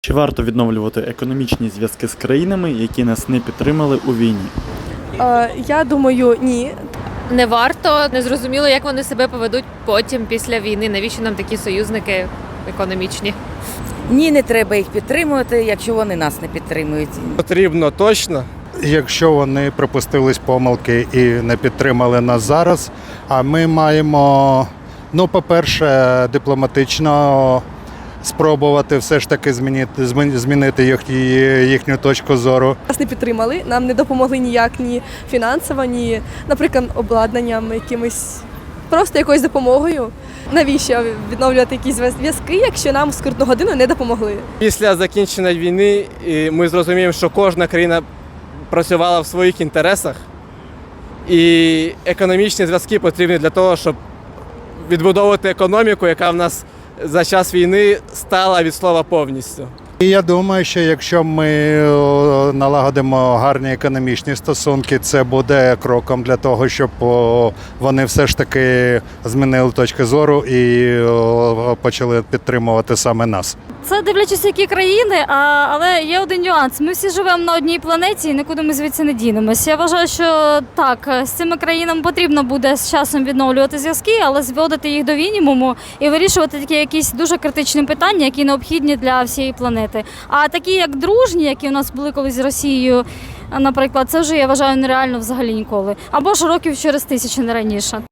Чи варто відновлювати економічні зв'язки з країнами, які нас не підтримали у війні? Е, Я думаю, ні. Не варто, не зрозуміло, як вони себе поведуть потім після війни. Навіщо нам такі союзники економічні? Ні, не треба їх підтримувати, якщо вони нас не підтримують. Потрібно точно. Якщо вони припустились помилки і не підтримали нас зараз, а ми маємо, ну, по-перше, дипломатично спробувати все ж таки змінити, змінити їхні, їхню точку зору. Нас не підтримали, нам не допомогли ніяк ні фінансово, ні, наприклад, обладнанням якимось, просто якоюсь допомогою. Навіщо відновлювати якісь зв'язки, якщо нам в скрутну годину не допомогли? Після закінчення війни ми зрозуміємо, що кожна країна працювала в своїх інтересах, і економічні зв'язки потрібні для того, щоб відбудовувати економіку, яка в нас за час війни стала від слова повністю. І я думаю, що якщо ми налагодимо гарні економічні стосунки, це буде кроком для того, щоб вони все ж таки змінили точки зору і почали підтримувати саме нас. Це дивлячись, які країни, але є один нюанс. Ми всі живемо на одній планеті і нікуди ми звідси не дінемося. Я вважаю, що так, з цими країнами потрібно буде з часом відновлювати зв'язки, але зводити їх до мінімуму і вирішувати такі якісь дуже критичні питання, які необхідні для всієї планети. А такі, як дружні, які у нас були колись з Росією, наприклад, це вже я вважаю нереально взагалі ніколи. Або ж років через тисячу не раніше.